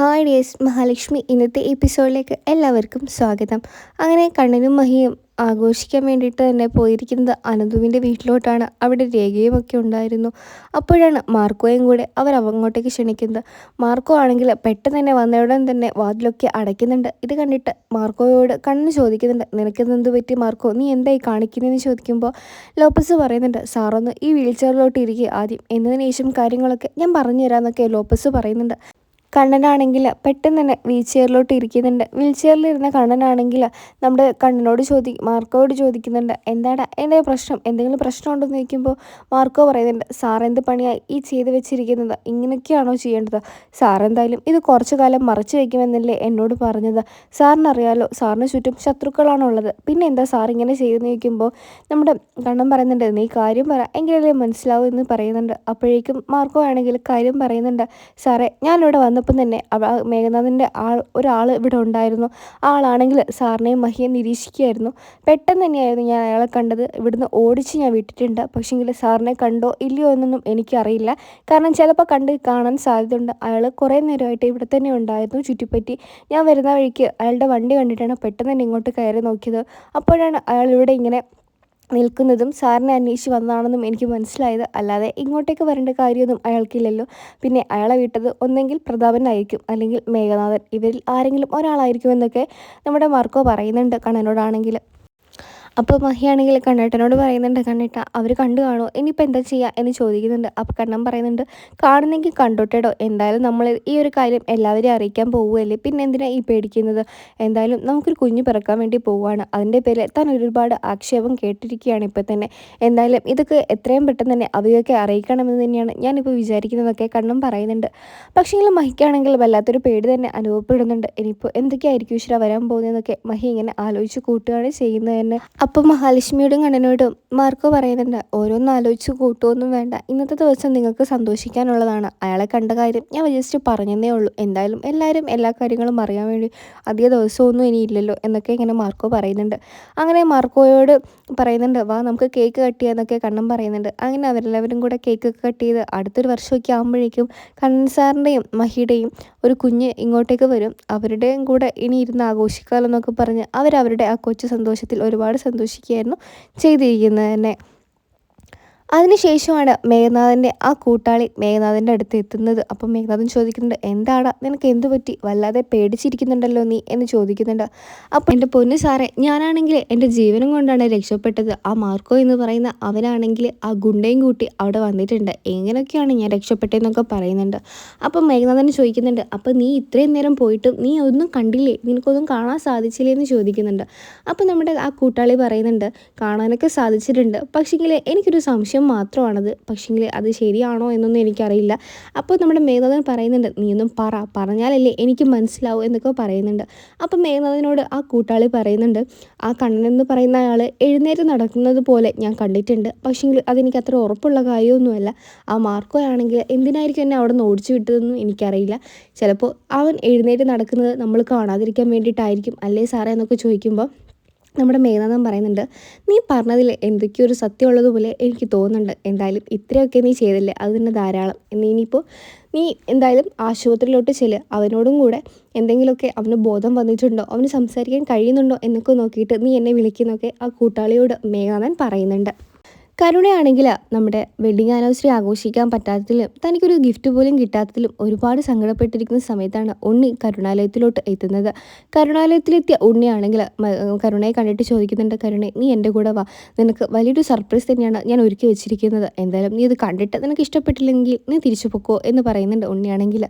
Hi dears Mahalakshmi. ഇന്നത്തെ എപ്പിസോഡിലേക്ക് എല്ലാവർക്കും സ്വാഗതം. അങ്ങനെ കണ്ണനും മഹിയും ആഘോഷിക്കാൻ വേണ്ടിയിട്ട് തന്നെ പോയിരിക്കുന്നത് അനന്തുവിന്റെ വീട്ടിലോട്ടാണ്. അവിടെ രേഖയും ഒക്കെ ഉണ്ടായിരുന്നു. അപ്പോഴാണ് മാർക്കോയും കൂടെ അവർ അങ്ങോട്ടേക്ക് ക്ഷണിക്കുന്നത്. മാർക്കോ ആണെങ്കിൽ പെട്ടെന്ന് തന്നെ വന്നയുടൻ തന്നെ വാതിലൊക്കെ അടയ്ക്കുന്നുണ്ട്. ഇത് കണ്ടിട്ട് മാർക്കോയോട് കണ്ണ് ചോദിക്കുന്നുണ്ട് നിനക്ക് എന്ത് പറ്റി മാർക്കോ? നീ എന്തായി കാണിക്കുന്നതെന്ന് ചോദിക്കുമ്പോൾ ലോപ്പസ് പറയുന്നുണ്ട് സാറൊന്ന് ഈ വീൽ ചെയറിലോട്ട് ഇരിക്കുക ആദ്യം. എന്നതിന് ശേഷം കാര്യങ്ങളൊക്കെ ഞാൻ പറഞ്ഞു തരാമെന്നൊക്കെ ലോപ്പസ് പറയുന്നുണ്ട്. കണ്ണനാണെങ്കിൽ പെട്ടെന്ന് തന്നെ വീൽ ചെയറിലോട്ട് ഇരിക്കുന്നുണ്ട്. വീൽ ചെയറിലിരുന്ന കണ്ണനാണെങ്കിൽ നമ്മുടെ കണ്ണനോട് ചോദി മാർക്കോയോട് ചോദിക്കുന്നുണ്ട്. എന്താടാ എന്താ പ്രശ്നം? എന്തെങ്കിലും പ്രശ്നമുണ്ടോ എന്ന് ചോദിക്കുമ്പോൾ മാർക്കോ പറയുന്നുണ്ട് സാർ എന്ത് പണിയായി ഈ ചെയ്ത് വെച്ചിരിക്കുന്നത്? ഇങ്ങനെയൊക്കെയാണോ ചെയ്യേണ്ടത്? സാർ എന്തായാലും ഇത് കുറച്ചു കാലം മറച്ചു വയ്ക്കുമെന്നല്ലേ എന്നോട് പറഞ്ഞത്. സാറിനറിയാലോ സാറിന് ചുറ്റും ശത്രുക്കളാണുള്ളത്. പിന്നെ എന്താ സാർ ഇങ്ങനെ ചെയ്തെന്ന് ചോദിക്കുമ്പോൾ നമ്മുടെ കണ്ണൻ പറയുന്നുണ്ട് നീ കാര്യം പറ എങ്കിലല്ലേ മനസ്സിലാവൂ എന്ന് പറയുന്നുണ്ട്. അപ്പോഴേക്കും മാർക്കോ ആണെങ്കിൽ കാര്യം പറയുന്നുണ്ട് സാറേ ഞാനിവിടെ വന്ന് വന്നപ്പം തന്നെ മേഘനാഥന്റെ ആൾ ഒരാൾ ഇവിടെ ഉണ്ടായിരുന്നു. ആളാണെങ്കിൽ സാറിനെയും മഹിയെ നിരീക്ഷിക്കുകയായിരുന്നു. പെട്ടെന്ന് തന്നെയായിരുന്നു ഞാൻ അയാളെ കണ്ടത്. ഇവിടുന്ന് ഓടിച്ച് ഞാൻ വിട്ടിട്ടുണ്ട്. പക്ഷേങ്കിൽ സാറിനെ കണ്ടോ ഇല്ലയോ എന്നൊന്നും എനിക്കറിയില്ല. കാരണം ചിലപ്പോൾ കണ്ട് കാണാൻ സാധ്യതയുണ്ട്. അയാൾ കുറേ നേരമായിട്ട് ഇവിടെ തന്നെ ഉണ്ടായിരുന്നു ചുറ്റിപ്പറ്റി. ഞാൻ വരുന്ന വഴിക്ക് അയാളുടെ വണ്ടി കണ്ടിട്ടാണ് പെട്ടെന്ന് തന്നെ ഇങ്ങോട്ട് കയറി നോക്കിയത്. അപ്പോഴാണ് അയാൾ ഇവിടെ ഇങ്ങനെ നിൽക്കുന്നതും സാറിനെ അന്വേഷിച്ച് വന്നതാണെന്നും എനിക്ക് മനസ്സിലായത്. അല്ലാതെ ഇങ്ങോട്ടേക്ക് വരേണ്ട കാര്യമൊന്നും അയാൾക്കില്ലല്ലോ. പിന്നെ അയാളെ വിട്ടത് ഒന്നെങ്കിൽ പ്രതാപനായിരിക്കും അല്ലെങ്കിൽ മേഘനാഥൻ. ഇവരിൽ ആരെങ്കിലും ഒരാളായിരിക്കുമെന്നൊക്കെ നമ്മുടെ മാർക്കോ പറയുന്നുണ്ട് കണ്ണനോടാണെങ്കിൽ. അപ്പോൾ മഹിയാണെങ്കിൽ കണ്ണേട്ടനോട് പറയുന്നുണ്ട് കണ്ണേട്ട അവർ കണ്ടു കാണുമോ ഇനിയിപ്പോൾ എന്താ ചെയ്യുക എന്ന് ചോദിക്കുന്നുണ്ട്. അപ്പോൾ കണ്ണൻ പറയുന്നുണ്ട് കാണുന്നെങ്കിൽ കണ്ടോട്ടേടോ. എന്തായാലും നമ്മൾ ഈ ഒരു കാര്യം എല്ലാവരെയും അറിയിക്കാൻ പോവുകയല്ലേ? പിന്നെ എന്തിനാണ് ഈ പേടിക്കുന്നത്? എന്തായാലും നമുക്കൊരു കുഞ്ഞ് പിറക്കാൻ വേണ്ടി പോവുകയാണ്. അതിന്റെ പേരിൽ താൻ ഒരുപാട് ആക്ഷേപം കേട്ടിരിക്കുകയാണ് ഇപ്പോൾ തന്നെ. എന്തായാലും ഇതൊക്കെ എത്രയും പെട്ടെന്ന് തന്നെ അവയൊക്കെ അറിയിക്കണമെന്ന് തന്നെയാണ് ഞാനിപ്പോൾ വിചാരിക്കുന്നതൊക്കെ കണ്ണൻ പറയുന്നുണ്ട്. പക്ഷേങ്കിൽ മഹിക്കാണെങ്കിൽ വല്ലാത്തൊരു പേടി തന്നെ അനുഭവപ്പെടുന്നുണ്ട്. ഇനിയിപ്പോൾ എന്തൊക്കെയായിരിക്കും ഈശ്വര വരാൻ പോകുന്നതെന്നൊക്കെ മഹി ഇങ്ങനെ ആലോചിച്ച് കൂട്ടുകയാണ് ചെയ്യുന്നത് തന്നെ. അപ്പോൾ മഹാലക്ഷ്മിയോടും കണ്ണനോടും മാർക്കോ പറയുന്നുണ്ട് ഓരോന്ന് ആലോചിച്ച് കൂട്ടുമൊന്നും വേണ്ട. ഇന്നത്തെ ദിവസം നിങ്ങൾക്ക് സന്തോഷിക്കാനുള്ളതാണ്. അയാളെ കണ്ട കാര്യം ഞാൻ ജസ്റ്റ് പറഞ്ഞതേ ഉള്ളൂ. എന്തായാലും എല്ലാവരും എല്ലാ കാര്യങ്ങളും അറിയാൻ വേണ്ടി അധിക ദിവസമൊന്നും ഇനി ഇല്ലല്ലോ എന്നൊക്കെ ഇങ്ങനെ മാർക്കോ പറയുന്നുണ്ട്. അങ്ങനെ മാർക്കോയോട് പറയുന്നുണ്ട് വാ നമുക്ക് കേക്ക് കട്ട് കണ്ണൻ പറയുന്നുണ്ട്. അങ്ങനെ അവരെല്ലാവരും കൂടെ കേക്ക് കട്ട് ചെയ്ത് അടുത്തൊരു വർഷമൊക്കെ ആകുമ്പോഴേക്കും കണ്ണൻ സാറിന്റെയും മഹിയുടെയും ഒരു കുഞ്ഞ് ഇങ്ങോട്ടേക്ക് വരും. അവരുടെയും കൂടെ ഇനി ഇരുന്ന് ആഘോഷിക്കാമല്ലോ എന്നൊക്കെ പറഞ്ഞ് അവരവരുടെ ആ കൊച്ചു സന്തോഷത്തിൽ ഒരുപാട് സന്തോഷിക്കുകയായിരുന്നു ചെയ്തിരിക്കുന്നത് തന്നെ. അതിനുശേഷമാണ് മേഘനാഥന്റെ ആ കൂട്ടാളി മേഘനാഥന്റെ അടുത്ത് എത്തുന്നത്. അപ്പം മേഘനാഥൻ ചോദിക്കുന്നുണ്ട് എന്താണ് നിനക്ക് എന്തു പറ്റി? വല്ലാതെ പേടിച്ചിരിക്കുന്നുണ്ടല്ലോ നീ? എന്ന് ചോദിക്കുന്നുണ്ട്. അപ്പം എന്റെ പൊന്നു സാറേ ഞാനാണെങ്കിൽ എന്റെ ജീവനും കൊണ്ടാണ് രക്ഷപ്പെട്ടത്. ആ മാർക്കോ എന്ന് പറയുന്ന അവനാണെങ്കിൽ ആ ഗുണ്ടയും കൂട്ടി അവിടെ വന്നിട്ടുണ്ട്. എങ്ങനെയൊക്കെയാണ് ഞാൻ രക്ഷപ്പെട്ടതെന്നൊക്കെ പറയുന്നുണ്ട്. അപ്പം മേഘനാഥൻ ചോദിക്കുന്നുണ്ട് അപ്പം നീ ഇത്രയും നേരം പോയിട്ടും നീ ഒന്നും കണ്ടില്ലേ? നിനക്കൊന്നും കാണാൻ സാധിച്ചില്ലേ? എന്ന് ചോദിക്കുന്നുണ്ട്. അപ്പം നമ്മുടെ ആ കൂട്ടാളി പറയുന്നുണ്ട് കാണാനൊക്കെ സാധിച്ചിട്ടുണ്ട്. പക്ഷേങ്കിൽ എനിക്കൊരു സംശയം സംശയം മാത്രമാണത്. പക്ഷേങ്കിൽ അത് ശരിയാണോ എന്നൊന്നും എനിക്കറിയില്ല. അപ്പോൾ നമ്മുടെ മേഘനാഥൻ പറയുന്നുണ്ട് നീയൊന്നും പറ. പറഞ്ഞാലല്ലേ എനിക്ക് മനസ്സിലാവും എന്നൊക്കെ പറയുന്നുണ്ട്. അപ്പോൾ മേഘനാഥനോട് ആ കൂട്ടാളി പറയുന്നുണ്ട് ആ കണ്ണനെന്ന് പറയുന്ന അയാൾ എഴുന്നേറ്റ് നടക്കുന്നത് പോലെ ഞാൻ കണ്ടിട്ടുണ്ട്. പക്ഷേങ്കിൽ അതെനിക്ക് അത്ര ഉറപ്പുള്ള കാര്യമൊന്നുമല്ല. ആ മാർക്കോ ആണെങ്കിൽ എന്തിനായിരിക്കും എന്നെ അവിടെ നിന്ന് ഓടിച്ചു വിട്ടതെന്നും എനിക്കറിയില്ല. ചിലപ്പോൾ അവൻ എഴുന്നേറ്റ് നടക്കുന്നത് നമ്മൾ കാണാതിരിക്കാൻ വേണ്ടിയിട്ടായിരിക്കും. അല്ലേ സാറേ? എന്നൊക്കെ ചോദിക്കുമ്പോൾ നമ്മുടെ മേഘനാഥൻ പറയുന്നുണ്ട് നീ പറഞ്ഞതിൽ എന്തൊക്കെയോ ഒരു സത്യമുള്ളതുപോലെ എനിക്ക് തോന്നുന്നുണ്ട്. എന്തായാലും ഇത്രയൊക്കെ നീ ചെയ്തില്ലേ? അത് തന്നെ ധാരാളം. എന്ന് ഇനിയിപ്പോൾ നീ എന്തായാലും ആശുപത്രിയിലോട്ട് ചെല്ല്. അവനോടും കൂടെ എന്തെങ്കിലുമൊക്കെ അവന് ബോധം വന്നിട്ടുണ്ടോ? അവന് സംസാരിക്കാൻ കഴിയുന്നുണ്ടോ? എന്നൊക്കെ നോക്കിയിട്ട് നീ എന്നെ വിളിക്കുന്നൊക്കെ ആ കൂട്ടാളിയോട് മേഘനാഥൻ പറയുന്നുണ്ട്. കരുണയാണെങ്കിൽ നമ്മുടെ വെഡിങ് ആനിവേഴ്സറി ആഘോഷിക്കാൻ പറ്റാത്തതിലും തനിക്കൊരു ഗിഫ്റ്റ് പോലും കിട്ടാത്തതിലും ഒരുപാട് സങ്കടപ്പെട്ടിരിക്കുന്ന സമയത്താണ് ഉണ്ണി കരുണാലയത്തിലോട്ട് എത്തുന്നത്. കരുണാലയത്തിലെത്തിയ ഉണ്ണിയാണെങ്കിൽ കരുണയെ കണ്ടിട്ട് ചോദിക്കുന്നുണ്ട് കരുണെ നീ എന്റെ കൂടെ വാ. നിനക്ക് വലിയൊരു സർപ്രൈസ് തന്നെയാണ് ഞാൻ ഒരുക്കി വെച്ചിരിക്കുന്നത്. എന്തായാലും നീ ഇത് കണ്ടിട്ട് നിനക്ക് ഇഷ്ടപ്പെട്ടില്ലെങ്കിൽ നീ തിരിച്ചു പൊക്കോ എന്ന് പറയുന്നുണ്ട് ഉണ്ണിയാണെങ്കിൽ.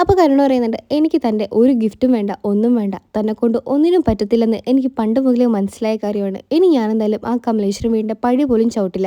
അപ്പോൾ കരുണ പറയുന്നുണ്ട് എനിക്ക് തന്റെ ഒരു ഗിഫ്റ്റും വേണ്ട ഒന്നും വേണ്ട. തന്നെ കൊണ്ട് ഒന്നിനും പറ്റത്തില്ലെന്ന് എനിക്ക് പണ്ട് മുതലേ മനസ്സിലായ കാര്യമാണ്. ഇനി ഞാനെന്തായാലും ആ കമലേശ്വരം വീടിന്റെ പഴി പോലും ചവിട്ടില്ല.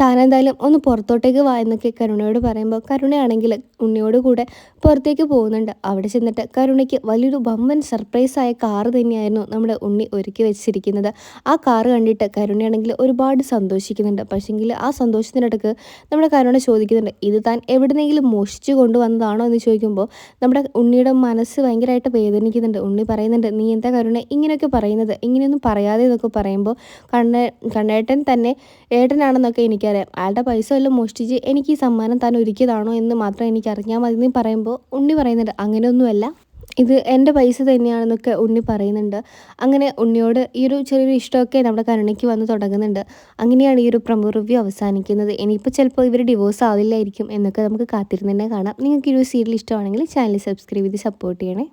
താനെന്തായാലും ഒന്ന് പുറത്തോട്ടേക്ക് വായെന്നൊക്കെ കരുണയോട് പറയുമ്പോൾ കരുണയാണെങ്കിൽ ഉണ്ണിയോട് കൂടെ പുറത്തേക്ക് പോകുന്നുണ്ട്. അവിടെ ചെന്നിട്ട് കരുണയ്ക്ക് വലിയൊരു ബമ്പൻ സർപ്രൈസായ കാറ് തന്നെയായിരുന്നു നമ്മുടെ ഉണ്ണി ഒരുക്കി വെച്ചിരിക്കുന്നത്. ആ കാറ് കണ്ടിട്ട് കരുണയാണെങ്കിൽ ഒരുപാട് സന്തോഷിക്കുന്നുണ്ട്. പക്ഷേങ്കിൽ ആ സന്തോഷത്തിനിടക്ക് നമ്മുടെ കരുണ ചോദിക്കുന്നുണ്ട് ഇത് താൻ എവിടെന്നെങ്കിലും മോഷിച്ചു കൊണ്ടുവന്നതാണോ? എന്ന് ചോദിക്കുമ്പോൾ നമ്മുടെ ഉണ്ണിയുടെ മനസ്സ് ഭയങ്കരമായിട്ട് വേദനിക്കുന്നുണ്ട്. ഉണ്ണി പറയുന്നുണ്ട് നീ എന്താ കരുണ ഇങ്ങനെയൊക്കെ പറയുന്നത്? ഇങ്ങനെയൊന്നും പറയാതെ എന്നൊക്കെ പറയുമ്പോൾ കണ്ണ കണ്ണേട്ടൻ തന്നെ ഏട്ടനാണെന്നൊക്കെ എനിക്ക് എനിക്കറിയാം അയാളുടെ പൈസ വല്ലതും മോഷ്ടിച്ച് എനിക്ക് ഈ സമ്മാനം താൻ ഒരുക്കിയതാണോ എന്ന് മാത്രം എനിക്ക് അറിഞ്ഞാൽ മതി എന്ന് പറയുമ്പോൾ ഉണ്ണി പറയുന്നുണ്ട്. അങ്ങനെയൊന്നുമല്ല. ഇത് എന്റെ പൈസ തന്നെയാണെന്നൊക്കെ ഉണ്ണി പറയുന്നുണ്ട്. അങ്ങനെ ഉണ്ണിയോട് ഈ ഒരു ചെറിയൊരു ഇഷ്ടമൊക്കെ നമ്മുടെ കരുണയ്ക്ക് വന്ന് തുടങ്ങുന്നുണ്ട്. അങ്ങനെയാണ് ഈ ഒരു പ്രമോ റിവ്യൂ അവസാനിക്കുന്നത്. ഇനിയിപ്പോൾ ചിലപ്പോൾ ഇവർ ഡിവോഴ്സ് ആവില്ലായിരിക്കും എന്നൊക്കെ നമുക്ക് കാത്തിരുന്ന് തന്നെ കാണാം. നിങ്ങൾക്ക് ഈ ഒരു സീരിയൽ ഇഷ്ടമാണെങ്കിൽ ചാനൽ സബ്സ്ക്രൈബ് ചെയ്ത് സപ്പോർട്ട് ചെയ്യണേ.